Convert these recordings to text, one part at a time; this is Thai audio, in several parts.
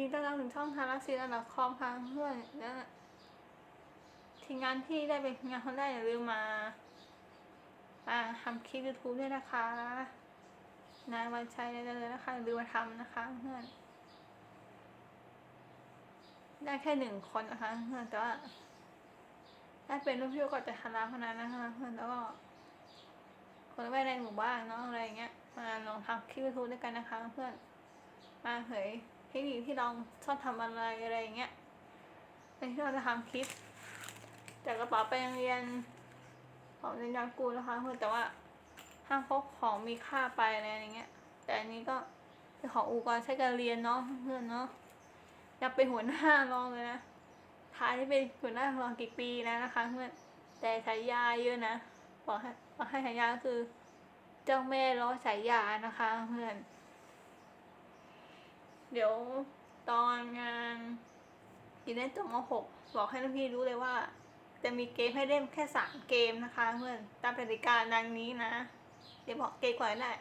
ยินดีต้อนรับถึงช่องทาราซีระดับคอมค่ะเพื่อนและทีมงานที่ได้เป็นงานคนแรกอย่าลืมมามาทำคลิปยูทูบด้วยนะคะนายวันชัยได้เลยนะคะอย่าลืมมาทำนะคะเพื่อนได้แค่หนึ่งคนนะคะเพื่อนแต่ว่าได้เป็นลูกพี่ก่อนจะทาราคนนั้นนะคะเพื่อนแล้วก็คนแม่ในหมู่บ้านเนาะอะไรอย่างเงี้ยมาลองทำคลิปยูทูบด้วยกันนะคะเพื่อนมาเผย เทคนิคที่เราชอบทำอะไรอะไรอย่างเงี้ยเป็นที่เราจะทำคลิปจากกระเป๋าไปโรงเรียนของเรียนยากูนะคะเพื่อนแต่ว่าห้ามพกของมีค่าไปอะไรอย่างเงี้ย แต่อันนี้ก็เป็นของอุปกรณ์ใช้การเรียนเนาะเพื่อนเนาะอยากเป็นหัวหน้าลองเลยนะท้ายที่เป็นหัวหน้ารองกี่ปีแล้วนะคะเพื่อนแต่ฉายาเยอะนะบอกให้บอกให้ฉายาก็คือ เจ้าแม่ล้อฉายานะคะเพื่อน เดี๋ยวตอนงานกินเล่นจบมหกบอกให้พี่รู้เลยว่า จะมีเกมให้เล่นแค่สามเกมนะคะเพื่อนตามกติกาดังนี้นะ เดี๋ยวบอกเกมก่อนได้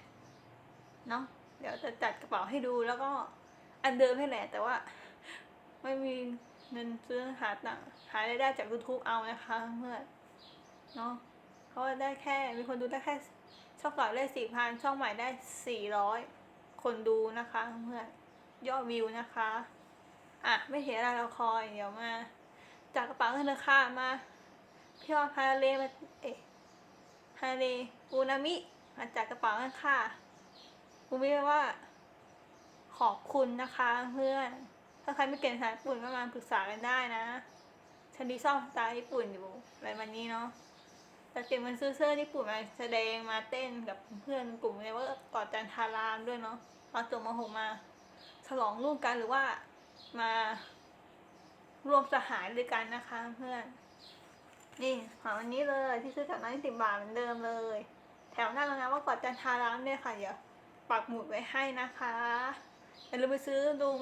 เนาะเดี๋ยวจะจัดกระเป๋าให้ดูแล้วก็อันเดิมให้แหละแต่ว่า ไม่มีเงินซื้อหาตังหารายได้จาก YouTube เอานะคะเพื่อนเนาะเพราะว่าได้แค่มีคนดูได้แค่ช่องเก่าได้สี่พันช่องใหม่ได้สี่ร้อยคนดูนะคะเพื่อน ยอดวิวนะคะ อะ ไม่เห็นอะไรเราคอยเดี๋ยวมา จากกระเป๋าเงินค่ะมา พี่ว่าฮาเลมาเอ๊ะฮาเลอูนามิ มาจากกระเป๋าเงินค่ะอูมิว่า ขอบคุณนะคะ เพื่อน ถ้าใครไม่เก่งภาษาญี่ปุ่นก็มาปรึกษากันได้นะฉันดีชอบสไตล์ญี่ปุ่นอยู่อะไรวันนี้เนาะแต่เก็บมันซื้อเสื้อญี่ปุ่นมาแสดงมาเต้นกับเพื่อนกลุ่มเลยว่ากอดจันทารามด้วยเนาะตอจบมหกมา ฉลองร่วมกันหรือว่ามาร่วมสหายด้วยกันนะคะเพื่อน นี่ของวันนี้เลยที่ซื้อจากร้านสิบบาทเหมือนเดิมเลย แถมหน้าแล้วนะว่ากอดจันทารามเนี่ยค่ะเดี๋ยวปักหมุดไว้ให้นะคะอย่าลืมไปซื้อลุง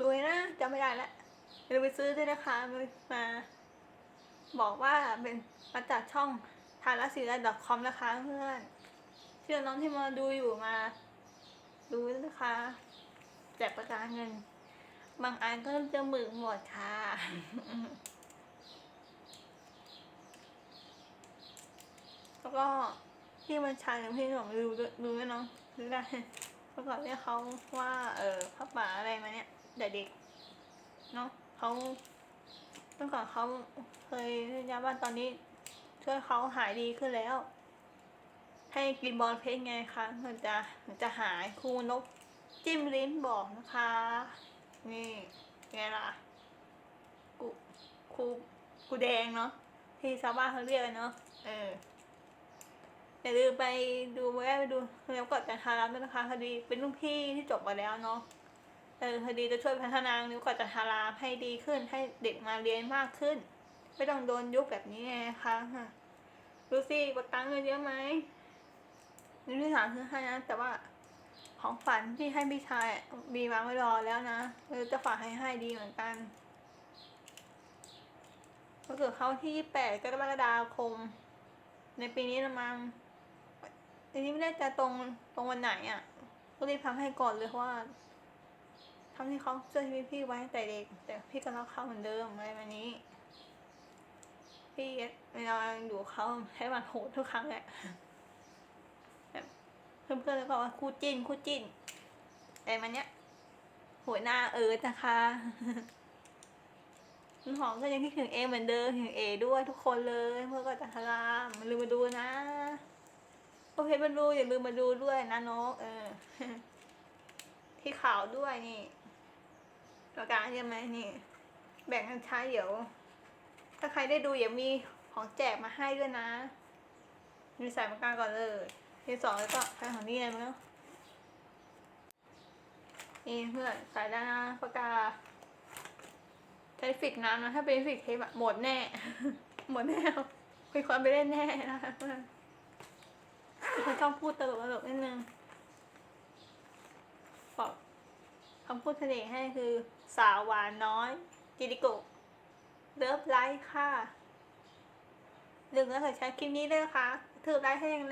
รวยนะจำไม่ได้ละอย่าลืมไปซื้อด้วยนะคะมาบอกว่าเป็นมาจากช่องทาราศีระ .com นะคะเพื่อนเชื่อน้องที่มาดูอยู่มา ดูนะคะ แจกประกันเงิน บางอันก็จะหมึกหมดค่ะแล้วก็พี่มันชายหรือพี่หลงดูด้วยดูด้วยเนาะดูได้เมื่อก่อนเรียกเขาว่าเออพระป่าอะไรมาเนี่ยแต่เด็กเนาะเขาเมื่อก่อนเขาเคยเรียกว่าตอนนี้ ช่วยเขาหายดีขึ้นแล้ว ให้กินบอลเพชรไงคะมันจะมันจะหายครูนก จิ้มลิ้นบอกนะคะ นี่ไงล่ะกูครูกูแดงเนาะที่ชาวบ้านเขาเรียกเนาะเอออย่าลืมไปดูแวะไปดูแล้วกดจันทารัมด้วยนะคะคดีเป็นรุ่นพี่ที่จบมาแล้วเนาะเออคดีจะช่วยพัฒนานิ้วกดจันทาราให้ดีขึ้นให้เด็กมาเรียนมากขึ้น ไม่ต้องโดนยุบแบบนี้ไงคะฮะดูสิประกันเงินเยอะไหมนี่พี่ถามซื้อให้นะแต่ว่า ของฝันที่ให้พี่ชายมีวางไว้รอแล้วนะเออจะฝากให้ให้ดีเหมือนกันก็เกิดเขาที่แปดกรกฎาคม ในปีนี้ละมั้งอันนี้ไม่ได้จะตรงตรงวันไหนอะ ก็รีบทำให้ก่อนเลยว่าทำที่เขาช่วยชีวิตพี่ไว้แต่เด็ก แต่พี่ก็รักเขาเหมือนเดิมอะไรแบบนี้ พี่เวลาอยู่เขาให้มันโหดทุกครั้งแหละ เพื่อนๆแล้วก็ว่าคู่จิ้นคู่จิ้นแต่มันเนี้ยหัวหน้าเอิร์ธนะคะคุณหอมก็ยังคิดถึงเอเหมือนเดิมถึงเอด้วยทุกคนเลยเพื่อก็จะทารามมันลืมมาดูนะโอเคมาดูอย่าลืมมาดูด้วยนะนกเออ ที่ข่าวด้วยนี่ประกาศใช่ไหมนี่ แบ่งกันใช้เดี๋ยว ถ้าใครได้ดูอย่ามีของแจกมาให้ด้วยนะมีใส่มากลางก่อนเลย ทีสองแล้วก็ใช้ของนี่เลยมั้งนี่เพื่อนส่ได้นะปากกาใช้ฟิกน้ำนะถ้าเป็นฟิกเทปหมดแน่ หมดแน่มีความไปเล่นแน่นะคะเพื่อนเขาชอบพูดตลกตลกนิดนึงบอกคำพูดเสน่ห์ให้คือสาวหวานน้อย จิริโกะเลิฟไลค์ค่ะหนึ่งแล้วใช้คลิปนี้ด้วยนะคะถือไลค์ให้แรง